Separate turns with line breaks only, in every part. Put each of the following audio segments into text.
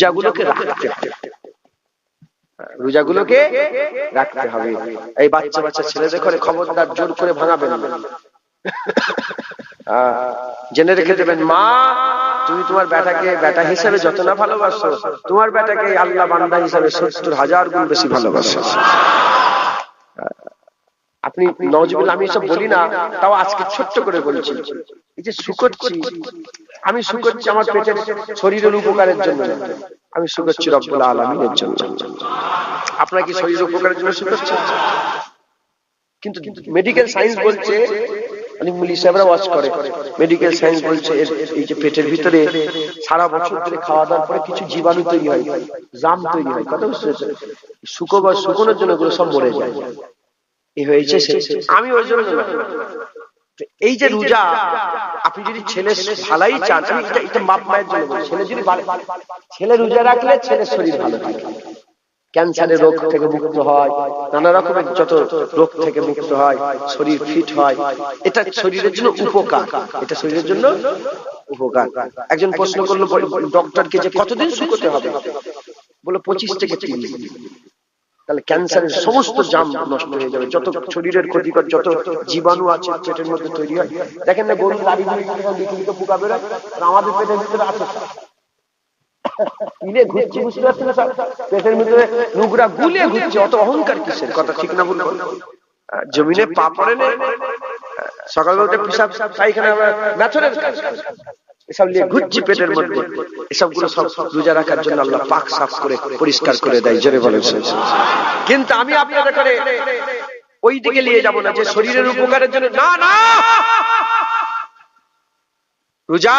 রোজাগুলোকে রাখতে হবে। রোজাগুলোকে রাখতে হবে। এই বাচ্চা বাচ্চা ছেলেদের করে খবরদার জোর করে ভাঙাবেন না। জেনে রেখে দেবেন, মা, তুমি তোমার বেটাকে, বেটা হিসেবে যত না ভালোবাসো, তোমার বেটাকে আল্লাহ বান্দা হিসেবে সত্তর হাজার গুণ বেশি ভালোবাসো। আপনি নজবুল আমি এসব বলি না, তাও আজকে ছোট্ট করে বলছি। এই যে শুকোচ্ছি আমি শুকোচ্ছি আমার পেটের শরীরের উপকারের জন্য। আমি শুকোচ্ছি রব্বুল আলমিনের জন্য। আপনার কি শরীরের উপকারের জন্য শুকোচ্ছেন কিন্তু মেডিকেল সায়েন্স বলছে অনেক মুলি সাহেবরা ওয়াচ করে। মেডিকেল সায়েন্স বলছে এই যে পেটের ভিতরে সারা বছর ধরে খাওয়া দাওয়ার পরে কিছু জীবাণু তৈরি হয় জাম তৈরি হয়। কথা বুঝতে? শুকো বা শুকোনোর জন্য ওগুলো সব মরে যায়। এই হয়েছে আমি ওই জন্য এই যে রোজা আপনি যদি ছেলে ভালাই চান আমি এটা এটা বাপ মায়ের জন্য। ছেলে যদি ছেলে রোজা রাখলে ছেলের শরীর ভালো থাকে। ক্যান্সারের রোগ থেকে মুক্ত হয় নানা রকমের যত রোগ থেকে মুক্ত হয় শরীর ফিট হয় এটা শরীরের জন্য উপকার। এটা শরীরের জন্য উপকার। একজন প্রশ্ন করল ডক্টরকে যে কতদিন শুকোতে হবে? বলে পঁচিশ থেকে তিরিশ তাহলে ক্যান্সারের সমস্ত জাম নষ্ট হয়ে যাবে। যত শরীরের ক্ষতিকর যত জীবাণু আছে পেটের মধ্যে তৈরি হয় দেখেন না গরু গাড়ি লিখিত পোকা বেরোয় আমাদের পেটের ভিতরে আছে। সব। ঘুরছি বুঝতে পারছেন না পেটের ভিতরে নোংরা গুলিয়ে ঘুরছে অত অহংকার কিসের? কথা ঠিক না বলব জমিনে পা পড়ে না সকালবেলা পিসাব পায়খানা মেথরের কাজ। এসব নিয়ে ঘুরছি পেটের মধ্যে এসবগুলো সব রোজা রাখার জন্য আল্লাহ পাক সাফ করে পরিষ্কার করে দেয় জোরে বলেন কিন্তু আমি আপনাদের করে ওই দিকে নিয়ে যাব না যে শরীরের উপকারের জন্য না না! রোজা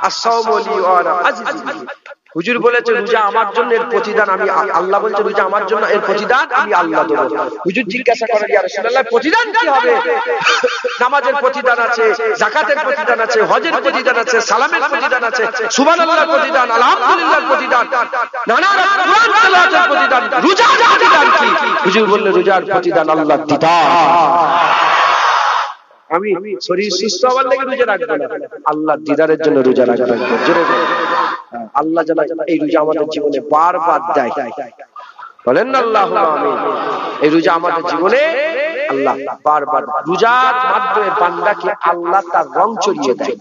ওয়া আজিজি হুজুর বলেছে রোজা আমার জন্য এর প্রতিদান আমি আল্লাহ বলছে রোজা আমার জন্য এর প্রতিদান আমি আল্লাহ দেবো। হুজুর জিজ্ঞাসা করেন, ইয়া রাসূলুল্লাহ, প্রতিদান কি হবে? নামাজের প্রতিদান আছে, যাকাতের প্রতিদান আছে, হজের প্রতিদান আছে, সালামের প্রতিদান আছে সুবহানাল্লাহর প্রতিদান আলহামদুলিল্লাহর প্রতিদান, নানা রকম কোরআন তেলাওয়াতের প্রতিদান, রোজার প্রতিদান কি? হুজুর বললেন, রোজার প্রতিদান আল্লাহ দিদার। আমি শরীর সুস্থ হওয়ার লেগে রোজা রাখব না। আল্লাহ দিদারের জন্য রোজা রাখব জোরে। আল্লাহ এই রোজা আমাদের জীবনে বারবার দেয়। বলেন আল্লাহ এই রোজা আমাদের জীবনে আল্লাহ বারবার রোজার মাধ্যমে বান্দাকে আল্লাহ তার রং চড়িয়ে দেয়।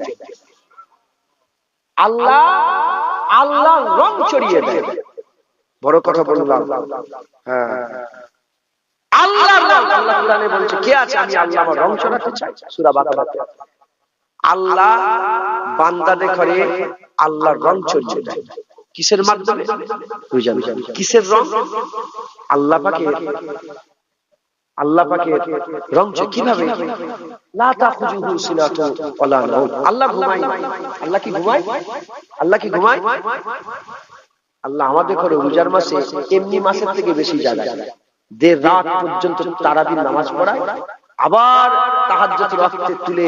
আল্লাহ আল্লাহ রং চড়িয়ে দেয়। বড় কথা বললাম। হ্যাঁ। আল্লাহর রং আল্লাহ কোরআনে বলছে, কে আছে আমি আল্লাহ আমার রং চড়াতে চাই? সূরা বাকারাতে আল্লাহ বান্দাদের করে আল্লাহর রং চড়িয়ে দেয়। কিসের মাধ্যমে? কিসের রং? আল্লাহ পাকে আল্লাহ পাকে রং কীভাবে? লা তাখুজুহু সিনাতু ওয়ালা নাওম আল্লাহ ঘুমায়। আল্লাহ কি ঘুমায়? আল্লাহ কি ঘুমায়? আল্লাহ আমাদের করে রোজার মাসে এমনি মাসের থেকে বেশি জাগায়। দেড় রাত পর্যন্ত তারাবির নামাজ পড়ায়। আবার তাহাজ্জুদ রক্তে তুলে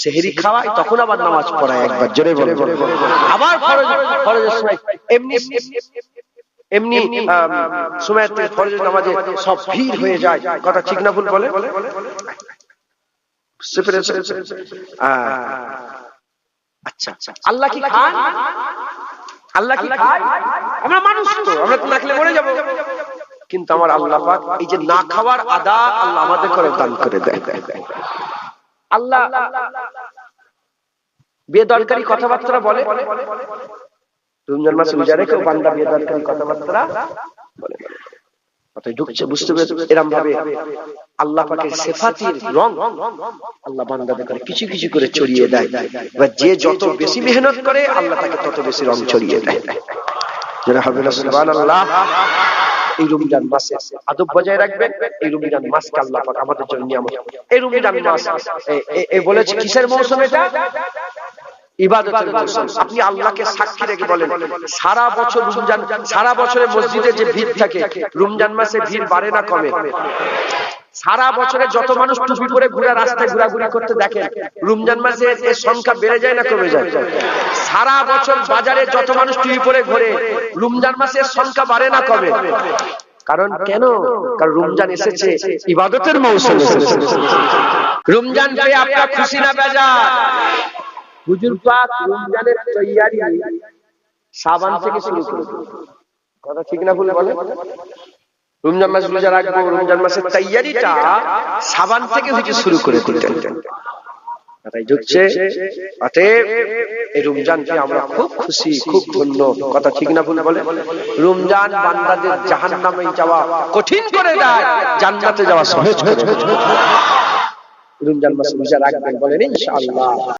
সেহরি খাওয়ায়, তখন আবার নামাজ পড়ায় একবার, জোরে বলে। আবার এমনি সময় ফরজের নামাজে সব ভিড় হয়ে যায়। কথা ঠিক না ভুল বলে? আচ্ছা আচ্ছা। আল্লাহ কি খান? আল্লাহ কি খায়? আমরা মানুষ তো, আমরা তো না খেলে মরে যাব। কিন্তু আমার আল্লাহ পাক এই যে না খাওয়ার আদা আল্লাহ আমাদের করে দান করে দেয়। আল্লাহ বেদরকারি কথাবার্তা বলে। রমজান মাসে রোজা রেখে, বান্দা বেদরকারি কথাবার্তা বলে। কথায় ঢুকছে, বুঝতে পেরেছ? এরম ভাবে আল্লাহ পাকের সেফাতির রং আল্লাহ বান্দাদের করে কিছু কিছু করে ছড়িয়ে দেয়। এবার যে যত বেশি মেহনত করে, আল্লাহ তাকে তত বেশি রং ছড়িয়ে দেয়। যেটা হবে না, সুবহানাল্লাহ। এই রমজান মাসে আদব বজায় রাখবেন, এই রমজান মাসকে আল্লাহ পাক আমাদের জন্য নিয়ামত। এই রমজান মাস, এ- বলেছে কিসের মৌসুম এটা? ইবাদতের মৌসুম। আপনি আল্লাহকে সাক্ষী রেখে বলেন, সারা বছর রমজান, সারা বছরে মসজিদে যে ভিড় থাকে, রমজান মাসে ভিড় বাড়ে না কমে? সারা বছরে যত মানুষ টুপি পরে ঘুরে রাস্তায় ঘোরাঘুরি করতে দেখেন রমজান মাসে এর সংখ্যা বেড়ে যায় না কমে যায়? সারা বছর বাজারে যত মানুষ টুপি পরে ঘোরে রমজান মাসের সংখ্যা বাড়ে না কমে? কারণ কেন? কারণ রমজান এসেছে ইবাদতের মৌসুম রমজান পেয়ে আপনার খুশি না বেজা হুজুর পাক রমজানের তৈয়ারি সাবান থেকে শুরু করে। কথা ঠিক না ভুল বলে? রমজান মাস রোজা রাখব, রমজান মাসের তৈয়ারিটা সাবান থেকে হচ্ছে শুরু করে দিতেন আমরা খুব খুশি, খুব ধন্য। কথা ঠিক না বলে? রমজান যাওয়া কঠিন করে যাওয়া। রমজান মাস রোজা রাখবেন বলেন ইনশাআল্লাহ।